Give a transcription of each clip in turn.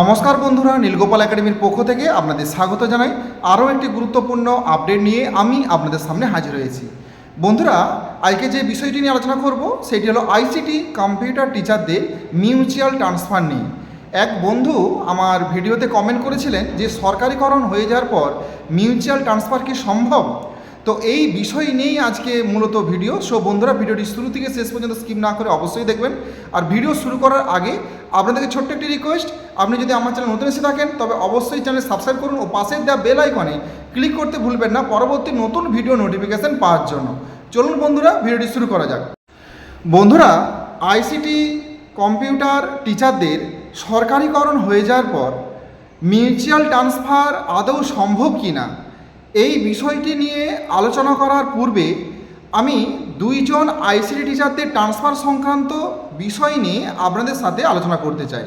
নমস্কার বন্ধুরা, নীলগোপাল একাডেমির পক্ষ থেকে আপনাদের স্বাগত জানাই। আরও একটি গুরুত্বপূর্ণ আপডেট নিয়ে আমি আপনাদের সামনে হাজির হয়েছি। বন্ধুরা, আজকে যে বিষয়টি নিয়ে আলোচনা করব, সেটি হলো আইসিটি কম্পিউটার টিচারদের মিউচুয়াল ট্রান্সফার নিয়ে। এক বন্ধু আমার ভিডিওতে কমেন্ট করেছিলেন যে, সরকারিকরণ হয়ে যাওয়ার পর মিউচুয়াল ট্রান্সফার কি সম্ভব? তো এই বিষয় নিয়েই আজকে মূলত ভিডিও। সো বন্ধুরা, ভিডিওটি শুরু থেকে শেষ পর্যন্ত স্কিপ না করে অবশ্যই দেখবেন। আর ভিডিও শুরু করার আগে আপনাদেরকে ছোট্ট একটি রিকোয়েস্ট আপনি যদি আমার চ্যানেল নতুন এসে থাকেন, তবে অবশ্যই চ্যানেল সাবস্ক্রাইব করুন ও পাশে দেওয়া বেল আইকনে ক্লিক করতে ভুলবেন না পরবর্তী নতুন ভিডিও নোটিফিকেশন পাওয়ার জন্য। চলুন বন্ধুরা, ভিডিওটি শুরু করা যাক। বন্ধুরা আইসিটি কম্পিউটার টিচারদের সরকারিকরণ হয়ে যাওয়ার পর মিউচুয়াল ট্রান্সফার আদৌ সম্ভব কি না এই বিষয়টি নিয়ে আলোচনা করার পূর্বে আমি দুইজন আইসিটি টিচারদের ট্রান্সফার সংক্রান্ত বিষয় নিয়ে আপনাদের সাথে আলোচনা করতে চাই।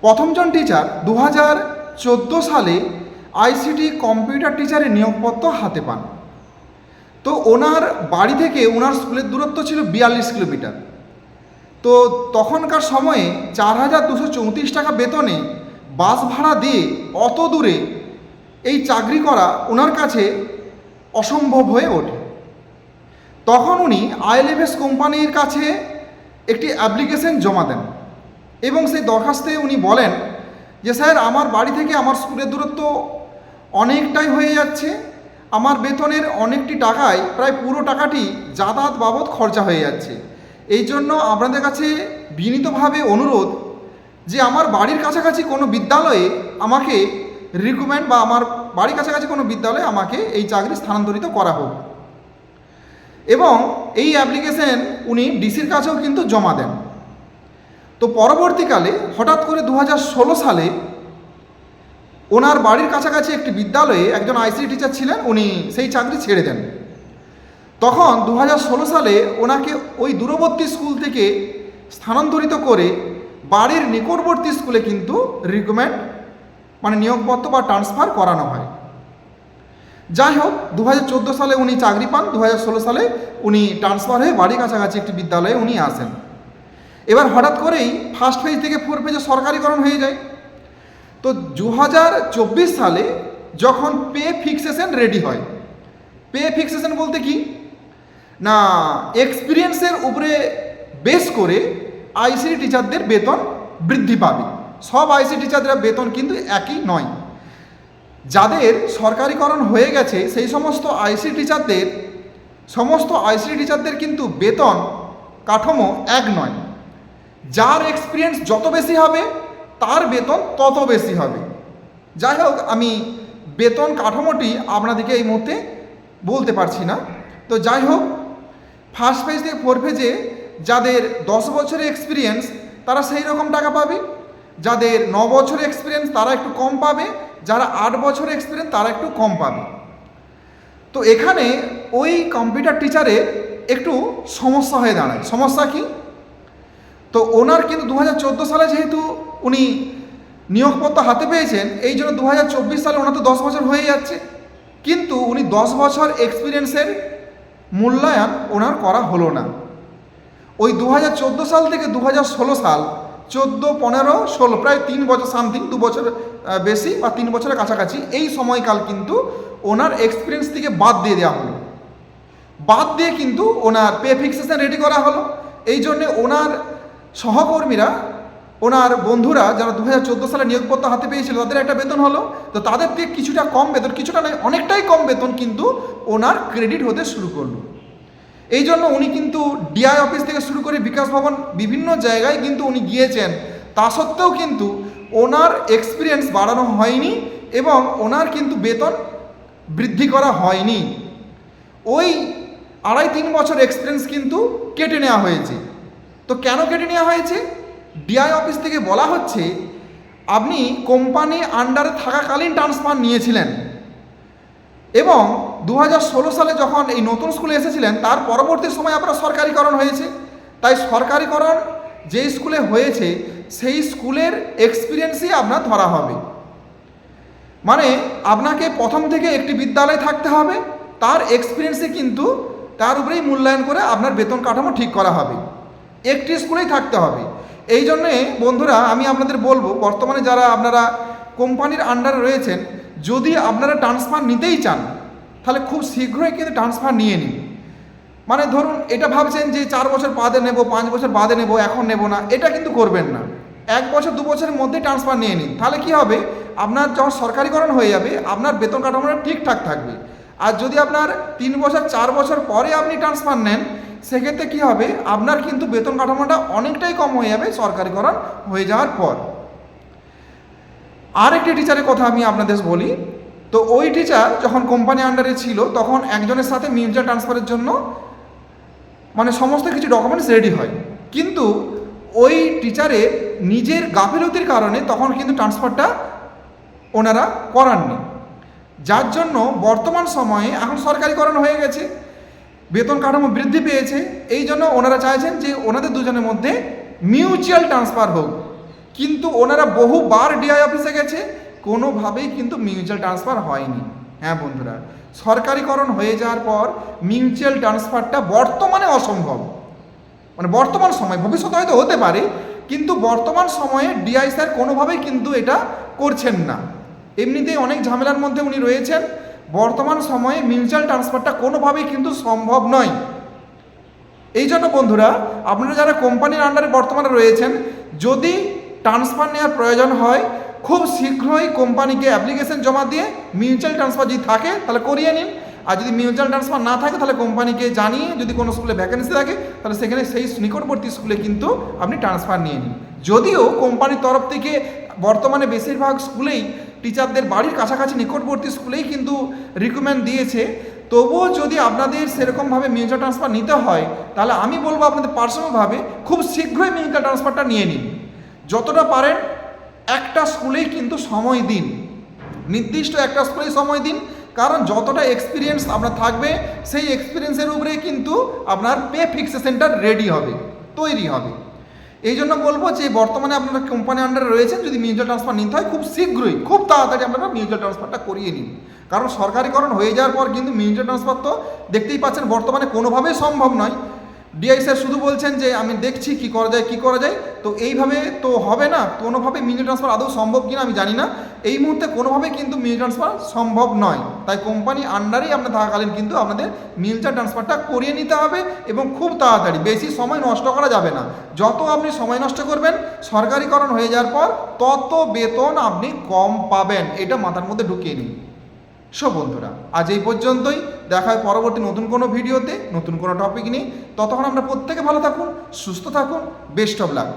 প্রথমজন টিচার দু হাজার চোদ্দ সালে আইসিটি কম্পিউটার টিচারের নিয়োগপত্র হাতে পান। তো ওনার বাড়ি থেকে ওনার স্কুলের দূরত্ব ছিল বিয়াল্লিশ কিলোমিটার। তো তখনকার সময়ে চার হাজার দুশো চৌত্রিশ টাকা বেতনে বাস ভাড়া দিয়ে অত দূরে এই চাকরি করা ওনার কাছে অসম্ভব হয়ে ওঠে। তখন উনি আইএলএফএস কোম্পানির কাছে একটি অ্যাপ্লিকেশন জমা দেন এবং সেই দরখাস্তে উনি বলেন যে, স্যার, আমার বাড়ি থেকে আমার স্কুলের দূরত্ব অনেকটাই হয়ে যাচ্ছে। আমার বেতনের অনেকটি টাকায় প্রায় পুরো টাকাটি যাতায়াত বাবদ খরচা হয়ে যাচ্ছে। এই জন্য আপনাদের কাছে বিনীতভাবে অনুরোধ যে, আমার বাড়ির কাছাকাছি কোনো বিদ্যালয়ে আমাকে রিকমেন্ড বা আমার বাড়ির কাছাকাছি কোনো বিদ্যালয়ে আমাকে এই চাকরি স্থানান্তরিত করা হোক। এবং এই অ্যাপ্লিকেশন উনি ডিসির কাছেও কিন্তু জমা দেন। তো পরবর্তীকালে হঠাৎ করে দু হাজার ষোলো সালে ওনার বাড়ির কাছাকাছি একটি বিদ্যালয়ে একজন আইসিটি টিচার ছিলেন, উনি সেই চাকরি ছেড়ে দেন। তখন দু হাজার ষোলো সালে ওনাকে ওই দূরবর্তী স্কুল থেকে স্থানান্তরিত করে বাড়ির নিকটবর্তী স্কুলে কিন্তু রিকমেন্ড মানে নিয়োগপত্র বা ট্রান্সফার করানো হয়। যাই হোক দু হাজার চোদ্দ সালে উনি চাকরি পান দু হাজার ষোলো সালে উনি ট্রান্সফার হয়ে বাড়ির কাছাকাছি একটি বিদ্যালয়ে উনি আসেন। এবার হঠাৎ করেই ফার্স্ট পেজ থেকে ফোর পেজে সরকারিকরণ হয়ে যায়। তো দু হাজার চব্বিশ সালে যখন পে ফিক্সেশন রেডি হয় পে ফিক্সেশন বলতে কি? না এক্সপিরিয়েন্সের উপরে বেস করে আইসিডি টিচারদের বেতন বৃদ্ধি পাবে। সব আইসি টিচারদের বেতন কিন্তু একই নয়। যাদের সরকারিকরণ হয়ে গেছে, সেই সমস্ত আইসি টিচারদের, সমস্ত আইসি টিচারদের কিন্তু বেতন কাঠামো এক নয়। যার এক্সপিরিয়েন্স যত বেশি হবে, তার বেতন তত বেশি হবে। যাই হোক, আমি বেতন কাঠামোটি আপনাদেরকে এই মুহূর্তে বলতে পারছি না। তো যাই হোক ফার্স্ট পেজ থেকে ফোর পেজে যাদের দশ বছরের এক্সপিরিয়েন্স তারা সেই রকম টাকা পাবে। যাদের ন বছর এক্সপিরিয়েন্স তারা একটু কম পাবে, যারা আট বছরের এক্সপিরিয়েন্স তারা একটু কম পাবে। তো এখানে ওই কম্পিউটার টিচারের একটু সমস্যা হয়ে দাঁড়ায়। সমস্যা কি? তো ওনার কিন্তু দু হাজার চোদ্দ সালে যেহেতু উনি নিয়োগপত্র হাতে পেয়েছেন, এই জন্য দু হাজার চব্বিশ সালে ওনার তো দশ বছর হয়ে যাচ্ছে। কিন্তু উনি দশ বছর এক্সপিরিয়েন্সের মূল্যায়ন ওনার করা হলো না। ওই দু হাজার চোদ্দ সাল থেকে দু হাজার ষোলো সাল চোদ্দ, পনেরো, ষোলো, প্রায় তিন বছর, সামথিং, দু বছর বেশি বা তিন বছরের কাছাকাছি এই সময়কাল কিন্তু ওনার এক্সপিরিয়েন্স থেকে বাদ দিয়ে দেওয়া হলো। বাদ দিয়ে কিন্তু ওনার পে ফিক্সেশন রেডি করা হলো। এই জন্যে ওনার সহকর্মীরা, ওনার বন্ধুরা যারা দু হাজার চোদ্দ সালে নিয়োগপত্র হাতে পেয়েছিল, তাদের একটা বেতন হলো। তো তাদের থেকে কিছুটা কম বেতন, কিছুটা নয়, অনেকটাই কম বেতন কিন্তু ওনার ক্রেডিট হতে শুরু করল। এই জন্য উনি কিন্তু ডিআই অফিস থেকে শুরু করে বিকাশ ভবন বিভিন্ন জায়গায় কিন্তু উনি গিয়েছেন। তা সত্ত্বেও কিন্তু ওনার এক্সপিরিয়েন্স বাড়ানো হয়নি এবং ওনার কিন্তু বেতন বৃদ্ধি করা হয়নি। ওই আড়াই তিন বছর এক্সপিরিয়েন্স কিন্তু কেটে নেওয়া হয়েছে। তো কেন কেটে নেওয়া হয়েছে? ডিআই অফিস থেকে বলা হচ্ছে, আপনি কোম্পানি আন্ডারে থাকাকালীন ট্রান্সফার নিয়েছিলেন এবং দু হাজার ষোলো সালে যখন এই নতুন স্কুলে এসেছিলেন, তার পরবর্তী সময় আপনার সরকারিকরণ হয়েছে। তাই সরকারিকরণ যে স্কুলে হয়েছে, সেই স্কুলের এক্সপিরিয়েন্সই আপনার ধরা হবে। মানে আপনাকে প্রথম থেকে একটি বিদ্যালয়ে থাকতে হবে, তার এক্সপিরিয়েন্সই কিন্তু তার উপরেই মূল্যায়ন করে আপনার বেতন কাঠামো ঠিক করা হবে। একটি স্কুলেই থাকতে হবে। এই জন্যে বন্ধুরা, আমি আপনাদের বলব, বর্তমানে যারা আপনারা কোম্পানির আন্ডারে রয়েছেন, যদি আপনারা ট্রান্সফার নিতেই চান তাহলে খুব শীঘ্রই কিন্তু ট্রান্সফার নিয়ে নিন। মানে ধরুন এটা ভাবছেন যে চার বছর বাদে নেব, পাঁচ বছর বাদে নেব, এখন নেব না, এটা কিন্তু করবেন না। এক বছর, দু বছরের মধ্যে ট্রান্সফার নিয়ে নিন। তাহলে কি হবে? আপনার যখন সরকারিকরণ হয়ে যাবে, আপনার বেতন কাঠামোটা ঠিকঠাক থাকবে। আর যদি আপনার তিন বছর, চার বছর পরে আপনি ট্রান্সফার নেন, সেক্ষেত্রে কি হবে? আপনার কিন্তু বেতন কাঠামোটা অনেকটাই কম হয়ে যাবে সরকারিকরণ হয়ে যাওয়ার পর। আরেকটি টিচারের কথা আমি আপনাদের বলি। তো ওই টিচার যখন কোম্পানি আন্ডারে ছিল, তখন একজনের সাথে মিউচুয়াল ট্রান্সফারের জন্য মানে সমস্ত কিছু ডকুমেন্টস রেডি হয়। কিন্তু ওই টিচারের নিজের গাফিলতির কারণে তখন কিন্তু ট্রান্সফারটা ওনারা করাননি। যার জন্য বর্তমান সময়ে এখন সরকারিকরণ হয়ে গেছে, বেতন কাঠামো বৃদ্ধি পেয়েছে, এই জন্য ওনারা চাইছেন যে ওনাদের দুজনের মধ্যে মিউচুয়াল ট্রান্সফার হোক। কিন্তু ওনারা বহুবার ডিআই অফিসে গেছে কোনোভাবেই কিন্তু মিউচুয়াল ট্রান্সফার হয়নি। হ্যাঁ বন্ধুরা, সরকারিকরণ হয়ে যাওয়ার পর মিউচুয়াল ট্রান্সফারটা বর্তমানে অসম্ভব। মানে বর্তমান সময়, ভবিষ্যতে হয়তো হতে পারে, কিন্তু বর্তমান সময়ে ডিআই স্যার কোনোভাবেই কিন্তু এটা করছেন না। এমনিতেই অনেক ঝামেলার মধ্যে উনি রয়েছেন। বর্তমান সময়ে মিউচুয়াল ট্রান্সফারটা কোনোভাবেই কিন্তু সম্ভব নয়। এই জন্য বন্ধুরা, আপনারা যারা কোম্পানির আন্ডারে বর্তমানে রয়েছেন, যদি ট্রান্সফার নেওয়ার প্রয়োজন হয় খুব শীঘ্রই কোম্পানিকে অ্যাপ্লিকেশন জমা দিয়ে মিউচুয়াল ট্রান্সফার যদি থাকে, তাহলে করিয়ে নিন। আর যদি মিউচুয়াল ট্রান্সফার না থাকে, তাহলে কোম্পানিকে জানিয়ে যদি কোনো স্কুলে ভ্যাকেন্সি থাকে, তাহলে সেখানে সেই নিকটবর্তী স্কুলে কিন্তু আপনি ট্রান্সফার নিয়ে নিন। যদিও কোম্পানির তরফ থেকে বর্তমানে বেশিরভাগ স্কুলেই টিচারদের বাড়ির কাছাকাছি নিকটবর্তী স্কুলেই কিন্তু রিকমেন্ড দিয়েছে। তবুও যদি আপনাদের সেরকমভাবে মিউচুয়াল ট্রান্সফার নিতে হয়, তাহলে আমি বলব আপনাদের পার্সোনালভাবে খুব শীঘ্রই মিউচুয়াল ট্রান্সফারটা নিয়ে নিন। যতটা পারেন একটা স্কুলেই কিন্তু সময় দিন। নির্দিষ্ট একটা স্কুলেই সময় দিন, কারণ যতটা এক্সপিরিয়েন্স আপনার থাকবে, সেই এক্সপিরিয়েন্সের উপরে কিন্তু আপনার পে ফিক্সেশনটা রেডি হবে, তৈরি হবে। এই জন্য বলব যে বর্তমানে আপনারা কোম্পানি আন্ডারে রয়েছেন, যদি মিউচুয়াল ট্রান্সফার নিতে হয়, খুব শীঘ্রই, খুব তাড়াতাড়ি আপনারা মিউচুয়াল ট্রান্সফারটা করিয়ে নিন। কারণ সরকারিকরণ হয়ে যাওয়ার পর কিন্তু মিউচুয়াল ট্রান্সফার তো দেখতেই পাচ্ছেন, বর্তমানে কোনোভাবেই সম্ভব নয়। ডিআই স্যার শুধু বলছেন যে আমি দেখছি কি করা যায়, কি করা যায়, তো এইভাবে তো হবে না, কোনোভাবে মিউচুয়াল ট্রান্সফার আদৌ সম্ভব কিনা আমি জানি না। এই মুহূর্তে কোনোভাবেই কিন্তু মিউচুয়াল ট্রান্সফার সম্ভব নয়। তাই কোম্পানি আন্ডারেই আপনার থাকাকালীন কিন্তু আপনাদের মিউচুয়াল ট্রান্সফারটা করিয়ে নিতে হবে এবং খুব তাড়াতাড়ি, বেশি সময় নষ্ট করা যাবে না। যত আপনি সময় নষ্ট করবেন, সরকারিকরণ হয়ে যাওয়ার পর তত বেতন আপনি কম পাবেন। এটা মাথার মধ্যে ঢুকিয়ে নিন। সো বন্ধুরা, আজ এই পর্যন্তই। দেখা হয় পরবর্তী নতুন কোনো ভিডিওতে, নতুন কোনো টপিক নিয়ে। ততক্ষণ আমরা প্রত্যেকে ভালো থাকুন, সুস্থ থাকুন বেস্ট অফ লাক